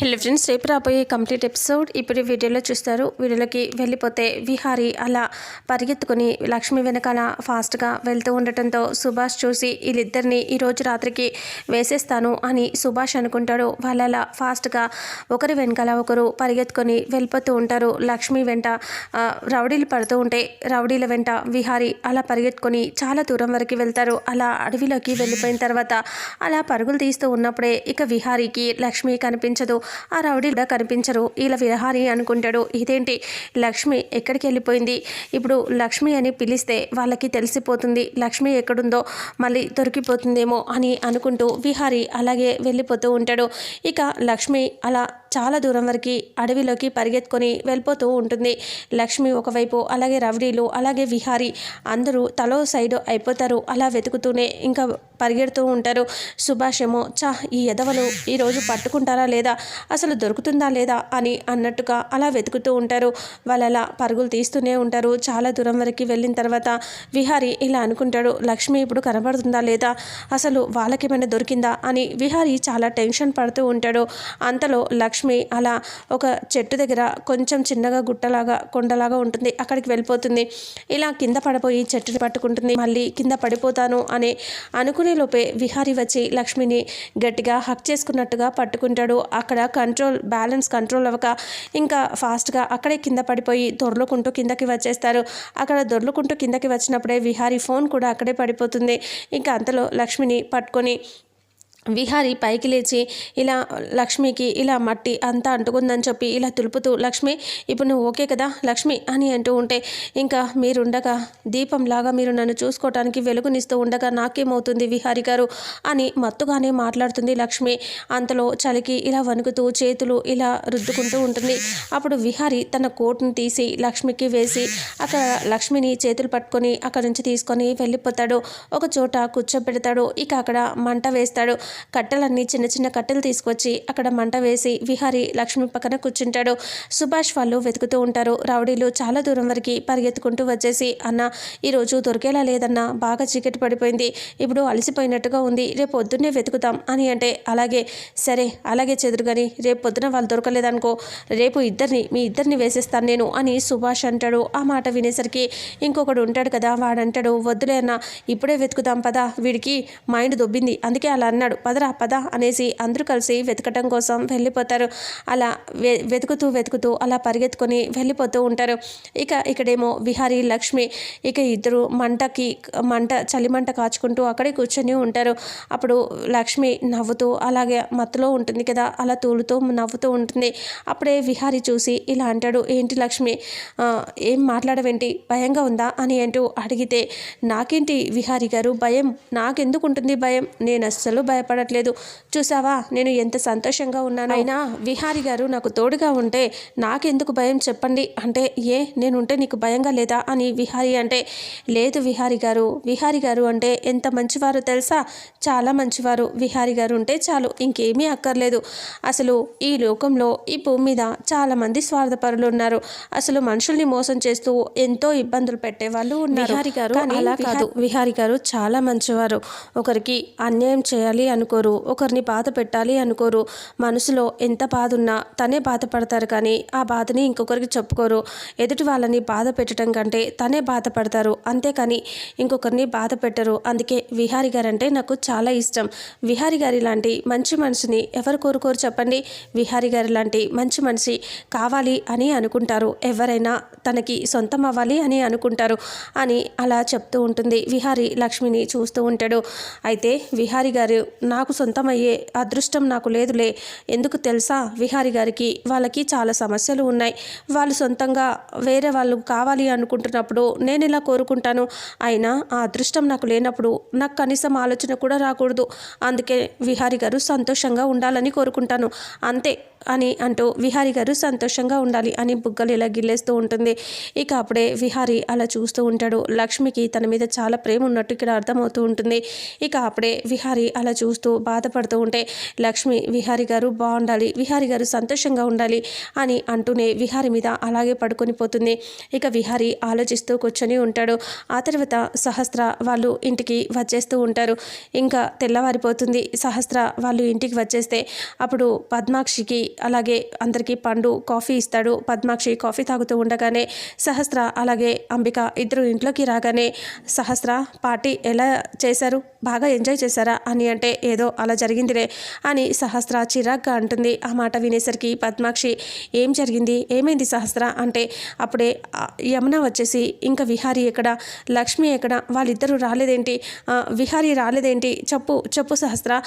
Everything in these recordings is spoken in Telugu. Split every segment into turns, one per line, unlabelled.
హలో ఫ్రెండ్స్ రేపు రాబోయే కంప్లీట్ ఎపిసోడ్ ఇప్పుడు వీడియోలో చూస్తారు. వీడియోలోకి వెళ్ళిపోతే విహారి అలా పరిగెత్తుకుని లక్ష్మి వెనకాల ఫాస్ట్గా వెళ్తూ ఉండటంతో సుభాష్ చూసి వీళ్ళిద్దరిని ఈరోజు రాత్రికి వేసేస్తాను అని సుభాష్ అనుకుంటాడు. వాళ్ళ అలా ఫాస్ట్గా ఒకరి వెనకాల ఒకరు పరిగెత్తుకొని వెళ్ళిపోతూ ఉంటారు. లక్ష్మి వెంట రౌడీలు పడుతూ ఉంటే రౌడీల వెంట విహారి అలా పరిగెత్తుకొని చాలా దూరం వరకు వెళ్తారు. అలా అడవిలోకి వెళ్ళిపోయిన తర్వాత అలా పరుగులు తీస్తూ ఉన్నప్పుడే ఇక విహారీకి లక్ష్మి కనిపించదు. ఆ రౌడీ కూడా కనిపించరు. ఇలా విహారి అనుకుంటాడు. ఇదేంటి? లక్ష్మి ఎక్కడికి వెళ్ళిపోయింది? ఇప్పుడు లక్ష్మి అని పిలిస్తే వాళ్ళకి తెలిసిపోతుంది. లక్ష్మి ఎక్కడుందో మళ్ళీ దొరికిపోతుందేమో అని అనుకుంటూ విహారీ అలాగే వెళ్ళిపోతూ ఉంటాడు. ఇక లక్ష్మి అలా చాలా దూరం వరకు అడవిలోకి పరిగెత్తుకొని వెళ్ళిపోతూ ఉంటుంది. లక్ష్మి ఒకవైపు అలాగే రౌడీలు అలాగే విహారీ అందరూ తలో సైడ్ అయిపోతారు. అలా వెతుకుతూనే ఇంకా పరిగెడుతూ ఉంటారు. సుభాష్ ఏమో చా ఈ ఎదవలు ఈరోజు పట్టుకుంటారా లేదా? అసలు దొరుకుతుందా లేదా? అని అన్నట్టుగా అలా వెతుకుతూ ఉంటారు. వాళ్ళు అలా పరుగులు తీస్తూనే ఉంటారు. చాలా దూరం వరకు వెళ్ళిన తర్వాత విహారీ ఇలా అనుకుంటాడు లక్ష్మి ఇప్పుడు కనబడుతుందా లేదా? అసలు వాళ్ళకేమైనా దొరికిందా? అని విహారీ చాలా టెన్షన్ పడుతూ ఉంటాడు. అంతలో లక్ష్మి లక్ష్మి అలా ఒక చెట్టు దగ్గర కొంచెం చిన్నగా గుట్టలాగా కొండలాగా ఉంటుంది. అక్కడికి వెళ్ళిపోతుంది. ఇలా కింద పడిపోయి చెట్టుని పట్టుకుంటుంది. మళ్ళీ కింద పడిపోతాను అని అనుకునే లోపే విహారీ వచ్చి లక్ష్మిని గట్టిగా హక్ చేసుకున్నట్టుగా పట్టుకుంటాడు. అక్కడ కంట్రోల్ బ్యాలెన్స్ కంట్రోల్ అవ్వక ఇంకా ఫాస్ట్గా అక్కడే కింద పడిపోయి దొర్లుకుంటూ కిందకి వచ్చేస్తారు. అక్కడ దొర్లుకుంటూ కిందకి వచ్చినప్పుడే విహారీ ఫోన్ కూడా అక్కడే పడిపోతుంది. ఇంకా అంతలో లక్ష్మిని పట్టుకొని విహారి పైకి లేచి ఇలా లక్ష్మికి ఇలా మట్టి అంతా అంటుకుందని చెప్పి ఇలా తులుపుతూ లక్ష్మి ఇప్పుడు నువ్వు ఓకే కదా? లక్ష్మి అని అంటూ ఉంటే ఇంకా మీరుండగా దీపంలాగా మీరు నన్ను చూసుకోవటానికి వెలుగునిస్తూ ఉండగా నాకేమవుతుంది విహారి గారు? అని మత్తుగానే మాట్లాడుతుంది లక్ష్మి. అంతలో చలికి ఇలా వణుకుతూ చేతులు ఇలా రుద్దుకుంటూ ఉంటుంది. అప్పుడు విహారి తన కోట్ని తీసి లక్ష్మికి వేసి అక్కడ లక్ష్మిని చేతులు పట్టుకొని అక్కడ నుంచి తీసుకొని వెళ్ళిపోతాడు. ఒక చోట కూర్చోబెడతాడు. ఇక అక్కడ మంట వేస్తాడు. కట్టెలన్నీ చిన్న చిన్న కట్టెలు తీసుకొచ్చి అక్కడ మంట వేసి విహారి లక్ష్మి పక్కన కూర్చుంటాడు. సుభాష్ వాళ్ళు వెతుకుతూ ఉంటారు. రౌడీలు చాలా దూరం వరకు పరిగెత్తుకుంటూ వచ్చేసి అన్న ఈరోజు దొరికేలా లేదన్నా బాగా చీకటి పడిపోయింది. ఇప్పుడు అలసిపోయినట్టుగా ఉంది. రేపు పొద్దున్నే వెతుకుతాం అని అంటే అలాగే సరే అలాగే చెదురు కానీ రేపు పొద్దున వాళ్ళు దొరకలేదనుకో రేపు ఇద్దరిని మీ ఇద్దరిని వేసేస్తాను నేను అని సుభాష్ అంటాడు. ఆ మాట వినేసరికి ఇంకొకడు ఉంటాడు కదా వాడంటాడు వద్దులే అన్న ఇప్పుడే వెతుకుతాం పదా వీడికి మైండ్ దొబ్బింది అందుకే అలా అన్నాడు. పదరా పద అనేసి అందరూ కలిసి వెతకటం కోసం వెళ్ళిపోతారు. అలా వె వెతుకుతూ వెతుకుతూ అలా పరిగెత్తుకొని వెళ్ళిపోతూ ఉంటారు. ఇక ఇక్కడేమో విహారీ లక్ష్మి ఇక ఇద్దరు మంటకి మంట చలిమంట కాచుకుంటూ అక్కడే కూర్చొని ఉంటారు. అప్పుడు లక్ష్మి నవ్వుతూ అలాగే మత్తులో ఉంటుంది కదా అలా తూలుతూ నవ్వుతూ ఉంటుంది. అప్పుడే విహారీ చూసి ఇలా అంటాడు ఏంటి లక్ష్మి ఏం మాట్లాడవేంటి భయంగా ఉందా? అని అంటూ అడిగితే నాకేంటి విహారీ గారు భయం? నాకెందుకు ఉంటుంది భయం? నేను అస్సలు భయపడట్లేదు. చూసావా? నేను ఎంత సంతోషంగా ఉన్నాను. అయినా విహారీ గారు నాకు తోడుగా ఉంటే నాకెందుకు భయం చెప్పండి. అంటే ఏ నేను ఉంటే నీకు భయంగా లేదా? అని విహారీ అంటే లేదు విహారీ గారు. విహారీ గారు అంటే ఎంత మంచివారు తెలుసా? చాలా మంచివారు. విహారీ గారు ఉంటే చాలు ఇంకేమీ అక్కర్లేదు. అసలు ఈ లోకంలో ఈ భూమి మీద చాలామంది స్వార్థపరులు ఉన్నారు. అసలు మనుషుల్ని మోసం చేస్తూ ఎంతో ఇబ్బందులు పెట్టే వాళ్ళు ఉన్నారు. విహారీ గారు అలా కాదు. విహారీ గారు చాలా మంచివారు. ఒకరికి అన్యాయం చేయాలి అనుకోరు. ఒకరిని బాధ పెట్టాలి అనుకోరు. మనసులో ఎంత బాధ ఉన్నా తనే బాధపడతారు కానీ ఆ బాధని ఇంకొకరికి చెప్పుకోరు. ఎదుటి వాళ్ళని బాధ పెట్టడం కంటే తనే బాధపడతారు. అంతేకాని ఇంకొకరిని బాధ పెట్టరు. అందుకే విహారి గారు అంటే నాకు చాలా ఇష్టం. విహారి గారి లాంటి మంచి మనిషిని ఎవరు కోరుకోరు చెప్పండి? విహారి గారి లాంటి మంచి మనిషి కావాలి అని అనుకుంటారు. ఎవరైనా తనకి సొంతం అవ్వాలి అని అనుకుంటారు అని అలా చెప్తూ ఉంటుంది. విహారి లక్ష్మిని చూస్తూ ఉంటాడు. అయితే విహారి గారు నాకు సొంతం అయ్యే అదృష్టం నాకు లేదులే. ఎందుకు తెలుసా? విహారి గారికి వాళ్ళకి చాలా సమస్యలు ఉన్నాయి. వాళ్ళు సొంతంగా వేరే వాళ్ళు కావాలి అనుకుంటున్నప్పుడు నేను ఇలా కోరుకుంటాను. అయినా ఆ అదృష్టం నాకు లేనప్పుడు నాకు కనీసం ఆలోచన కూడా రాకూడదు. అందుకే విహారి గారు సంతోషంగా ఉండాలని కోరుకుంటాను. అంతే. అని అంటూ విహారి గారు సంతోషంగా ఉండాలి అని బుగ్గలు ఇలా గిల్లేస్తూ ఉంటుంది. ఇక అప్పుడే విహారి అలా చూస్తూ ఉంటాడు. లక్ష్మికి తన మీద చాలా ప్రేమ ఉన్నట్టు ఇక్కడ అర్థమవుతూ ఉంటుంది. ఇక అప్పుడే విహారి అలా చూస్తూ బాధపడుతూ ఉంటే లక్ష్మి విహారి గారు బాగుండాలి విహారి గారు సంతోషంగా ఉండాలి అని అంటూనే విహారి మీద అలాగే పడుకొని పోతుంది. ఇక విహారి ఆలోచిస్తూ కూర్చొని ఉంటాడు. ఆ తర్వాత సహస్ర వాళ్ళు ఇంటికి వచ్చేస్తూ ఉంటారు. ఇంకా తెల్లవారిపోతుంది. సహస్ర వాళ్ళు ఇంటికి వచ్చేస్తే అప్పుడు పద్మాక్షికి అలాగే అందరికీ పండు కాఫీ ఇస్తాడు. పద్మాక్షి కాఫీ తాగుతూ ఉండగానే సహస్ర అలాగే అంబిక ఇద్దరు ఇంట్లోకి రాగానే సహస్ర పార్టీ ఎలా చేశారు? బాగా ఎంజాయ్ చేశారా అని అంటే ఏదో అలా జరిగిందిలే అని సహస్ర చిరాగ్గా అంటుంది. ఆ మాట వినేసరికి పద్మాక్షి ఏం జరిగింది? ఏమైంది సహస్ర? అంటే అప్పుడే యమున వచ్చేసి ఇంకా విహారీ ఎక్కడ? లక్ష్మి ఎక్కడ? వాళ్ళిద్దరూ రాలేదేంటి? విహారీ రాలేదేంటి? చెప్పు చెప్పు సహస్ర.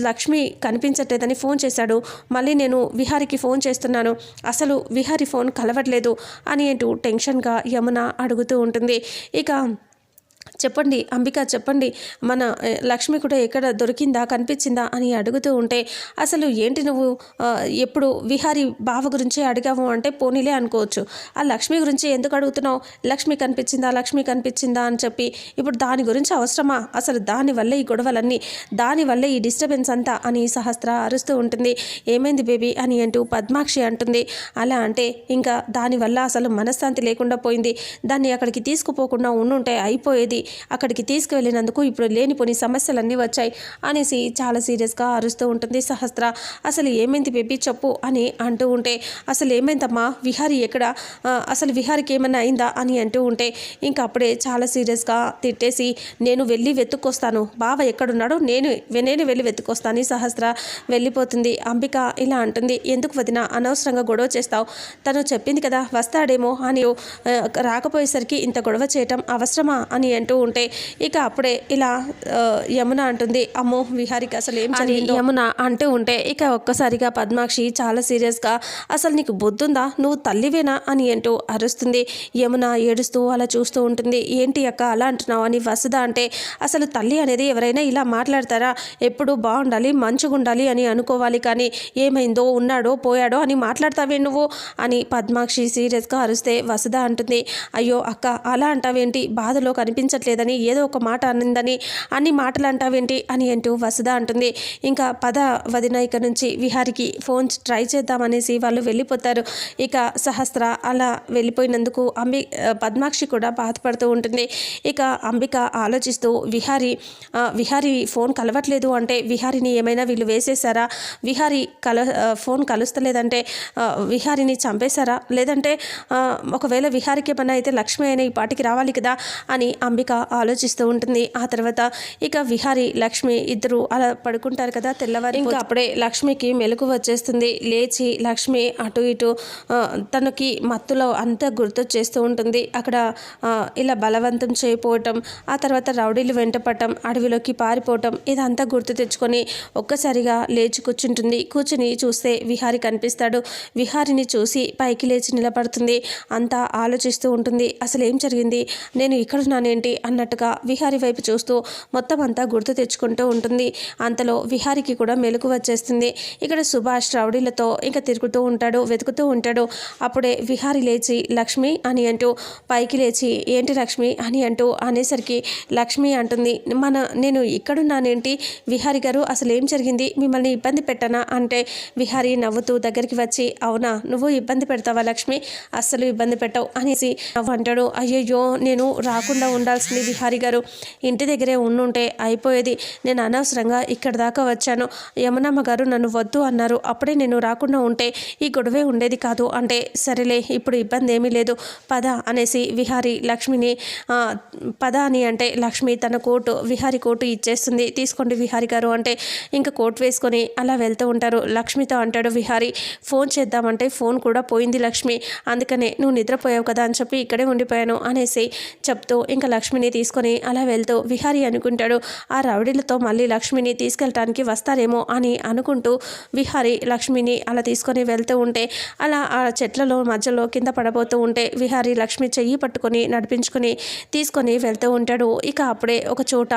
లక్ష్మి కనిపించట్లేదని ఫోన్ చేశాడు. మళ్ళీ నేను విహారికి ఫోన్ చేస్తున్నాను. అసలు విహారీ ఫోన్ కలవట్లేదు అని అంటూ టెన్షన్గా యమున అడుగుతూ ఉంటుంది. ఇక చెప్పండి అంబిక చెప్పండి మన లక్ష్మి కూడా ఎక్కడ దొరికిందా కనిపించిందా అని అడుగుతూ ఉంటే అసలు ఏంటి నువ్వు ఎప్పుడు విహారీ బావ గురించి అడిగావు అంటే పోనీలే అనుకోవచ్చు. ఆ లక్ష్మి గురించి ఎందుకు అడుగుతున్నావు? లక్ష్మి కనిపించిందా లక్ష్మి కనిపించిందా అని చెప్పి ఇప్పుడు దాని గురించి అవసరమా? అసలు దానివల్లే ఈ గొడవలన్నీ దానివల్లే ఈ డిస్టర్బెన్స్ అంతా అని సహస్ర అరుస్తూ ఉంటుంది. ఏమైంది బేబీ? అని అంటూ పద్మాక్షి అంటుంది. అలా అంటే ఇంకా దానివల్ల అసలు మనశ్శాంతి లేకుండా పోయింది. దాన్ని అక్కడికి తీసుకుపోకుండా ఉండుంటే అయిపోయేది. అక్కడికి తీసుకువెళ్ళినందుకు ఇప్పుడు లేనిపోని సమస్యలన్నీ వచ్చాయి అనేసి చాలా సీరియస్గా అరుస్తూ ఉంటుంది సహస్ర. అసలు ఏమైంది బేబీ చెప్పు అని అంటూ ఉంటే అసలు ఏమైందమ్మా? విహారీ ఎక్కడ? అసలు విహారికి ఏమైనా అయిందా అని అంటూ ఉంటే ఇంకా అప్పుడే చాలా సీరియస్గా తిట్టేసి నేను వెళ్ళి వెతుక్కొస్తాను. బావ ఎక్కడున్నాడో నేను నేను వెళ్ళి వెతుక్కొస్తాను సహస్ర. వెళ్ళిపోతుంది. అంబిక ఇలా అంటుంది. ఎందుకు వదిన అనవసరంగా గొడవ చేస్తావు? తను చెప్పింది కదా వస్తాడేమో అని రాకపోయేసరికి ఇంత గొడవ చేయటం అవసరమా అని అంటూ ఉంటే ఇక అప్పుడే ఇలా యమున అంటుంది అమ్మో విహారికి అసలు ఏం జరిగిందో? యమున అంటూ ఉంటే ఇక ఒక్కసారిగా పద్మాక్షి చాలా సీరియస్గా అసలు నీకు బుద్ధుందా? నువ్వు తల్లివేనా? అని అంటూ అరుస్తుంది. యమున ఏడుస్తూ అలా చూస్తూ ఉంటుంది. ఏంటి అక్క అలా అంటున్నావు? అని వసుద అంటే అసలు తల్లి అనేది ఎవరైనా ఇలా మాట్లాడతారా? ఎప్పుడు బాగుండాలి మంచిగా ఉండాలి అని అనుకోవాలి కానీ ఏమైందో ఉన్నాడో పోయాడో అని మాట్లాడతావే నువ్వు? అని పద్మాక్షి సీరియస్గా అరుస్తే వసుద అంటుంది. అయ్యో అక్క అలా అంటావేంటి? బాధలో లేదని ఏదో ఒక మాట అనిందని అన్ని మాటలు అంటావేంటి అని అంటూ వసుధ అంటుంది. ఇంకా పద వదిన ఇక నుంచి విహారికి ఫోన్ ట్రై చేద్దామనేసి వాళ్ళు వెళ్ళిపోతారు. ఇక సహస్ర అలా వెళ్ళిపోయినందుకు అంబి పద్మాక్షి కూడా బాధపడుతూ ఉంటుంది. ఇక అంబిక ఆలోచిస్తూ విహారి విహారి ఫోన్ కలవట్లేదు అంటే విహారిని ఏమైనా వీళ్ళు వేసేసారా విహారి కల ఫోన్ కలుస్తలేదంటే విహారిని చంపేశారా? లేదంటే ఒకవేళ విహారికి ఏమైనా అయితే లక్ష్మి అయినా ఈ పాటికి రావాలి కదా అని అంబిక ఆలోచిస్తూ ఉంటుంది. ఆ తర్వాత ఇక విహారి లక్ష్మి ఇద్దరు అలా పడుకుంటారు కదా తెల్లవారి ఇంకా అప్పుడే లక్ష్మికి మెలకు వచ్చేస్తుంది. లేచి లక్ష్మి అటు ఇటు తనకి మత్తులో అంతా గుర్తు చేస్తూ ఉంటుంది. అక్కడ ఇలా బలవంతం చేయకపోవటం ఆ తర్వాత రౌడీలు వెంటపడటం అడవిలోకి పారిపోవటం ఇదంతా గుర్తు తెచ్చుకొని ఒక్కసారిగా లేచి కూర్చుంటుంది. కూర్చుని చూస్తే విహారి కనిపిస్తాడు. విహారిని చూసి పైకి లేచి నిలబడుతుంది. అంతా ఆలోచిస్తూ ఉంటుంది. అసలు ఏం జరిగింది? నేను ఇక్కడున్నానేంటి అన్నట్టుగా విహారి వైపు చూస్తూ మొత్తం అంతా గుర్తు తెచ్చుకుంటూ ఉంటుంది. అంతలో విహారికి కూడా మెలకు వచ్చేస్తుంది. ఇక్కడ సుభాష్ రౌడీలతో ఇంకా తిరుగుతూ ఉంటాడు వెతుకుతూ ఉంటాడు. అప్పుడే విహారి లేచి లక్ష్మి అని అంటూ పైకి లేచి ఏంటి లక్ష్మి? అని అంటూ అనేసరికి లక్ష్మి అంటుంది మన నేను ఇక్కడున్నానేంటి? విహారి గారు అసలు ఏం జరిగింది? మిమ్మల్ని ఇబ్బంది పెట్టనా? అంటే విహారి నవ్వుతూ దగ్గరికి వచ్చి అవునా నువ్వు ఇబ్బంది పెడతావా లక్ష్మి? అస్సలు ఇబ్బంది పెట్టవు అనేసి నవ్వు అంటాడు. అయ్యయ్యో నేను రాకుండా ఉండాల్సింది విహారి గారు ఇంటి దగ్గరే ఉండుంటే అయిపోయేది. నేను అనవసరంగా ఇక్కడ దాకా వచ్చాను. యమునమ్మ గారు నన్ను వద్దు అన్నారు. అప్పుడే నేను రాకుండా ఉంటే ఈ గొడవే ఉండేది కాదు అంటే సరేలే ఇప్పుడు ఇబ్బంది ఏమీ లేదు. పద అనేసి విహారి లక్ష్మిని పద అని అంటే లక్ష్మి తన కోటు విహారి కోటు ఇచ్చేస్తుంది. తీసుకోండి విహారి గారు అంటే ఇంకా కోట్ వేసుకొని అలా వెళ్తూ ఉంటారు. లక్ష్మితో అంటాడు విహారి ఫోన్ చేద్దామంటే ఫోన్ కూడా పోయింది లక్ష్మి. అందుకనే నువ్వు నిద్రపోయావు కదా అని చెప్పి ఇక్కడే ఉండిపోయాను అనేసి చెప్తూ ఇంకా లక్ష్మిని తీసుకొని అలా వెళ్తూ విహారి అనుకుంటాడు ఆ రౌడీలతో మళ్ళీ లక్ష్మిని తీసుకెళ్ళటానికి వస్తారేమో అని అనుకుంటూ విహారి లక్ష్మిని అలా తీసుకొని వెళ్తూ ఉంటే అలా ఆ చెట్లలో మధ్యలో కింద పడబోతూ ఉంటే విహారి లక్ష్మి చెయ్యి పట్టుకొని నడిపించుకొని తీసుకొని వెళ్తూ ఉంటాడు. ఇక అప్పుడే ఒక చోట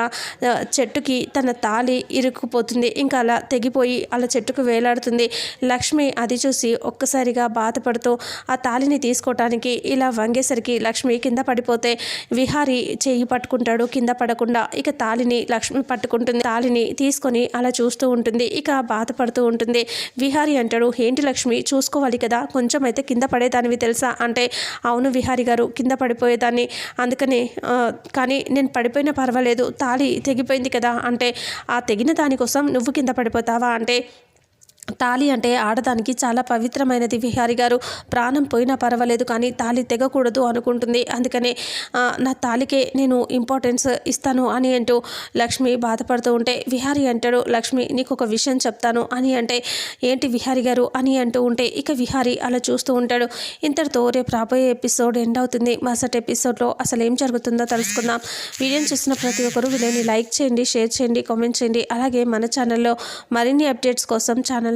చెట్టుకి తన తాలి ఇరుక్కుపోతుంది. ఇంకా అలా తెగిపోయి అలా చెట్టుకు వేలాడుతుంది. లక్ష్మి అది చూసి ఒక్కసారిగా బాధపడుతూ ఆ తాలిని తీసుకోవటానికి ఇలా వంగేసరికి లక్ష్మి కింద పడిపోతే విహారి చెయ్యి పట్టుకుంటాడు కింద పడకుండా. ఇక తాలిని లక్ష్మి పట్టుకుంటుంది. తాలిని తీసుకొని అలా చూస్తూ ఉంటుంది. ఇక బాధపడుతూ ఉంటుంది. విహారి అంటాడు ఏంటి లక్ష్మి? చూసుకోవాలి కదా. కొంచెం అయితే కింద పడేదానివి తెలుసా? అంటే అవును విహారి గారు కింద పడిపోయేదాన్ని. అందుకని కానీ నేను పడిపోయినా పర్వాలేదు. తాళి తెగిపోయింది కదా. అంటే ఆ తెగిన దానికోసం నువ్వు కింద పడిపోతావా? అంటే తాళి అంటే ఆడదానికి చాలా పవిత్రమైనది. విహారి గారు ప్రాణం పోయినా పర్వాలేదు కానీ తాళి తెగకూడదు అనుకుంటుంది. అందుకనే నా తాళికే నేను ఇంపార్టెన్స్ ఇస్తాను అని అంటూ లక్ష్మి బాధపడుతూ ఉంటే విహారి అంటాడు లక్ష్మి నీకు ఒక విషయం చెప్తాను అని అంటే ఏంటి విహారి గారు? అని అంటూ ఉంటే ఇక విహారి అలా చూస్తూ ఉంటాడు. ఇంతటితో రేపు రాబోయే ఎపిసోడ్ ఎండ్ అవుతుంది. మరుసటి ఎపిసోడ్లో అసలు ఏం జరుగుతుందో తెలుసుకుందాం. వీడియోని చూసిన ప్రతి ఒక్కరూ వీడియోని లైక్ చేయండి షేర్ చేయండి కామెంట్ చేయండి. అలాగే మన ఛానల్లో మరిన్ని అప్డేట్స్ కోసం ఛానల్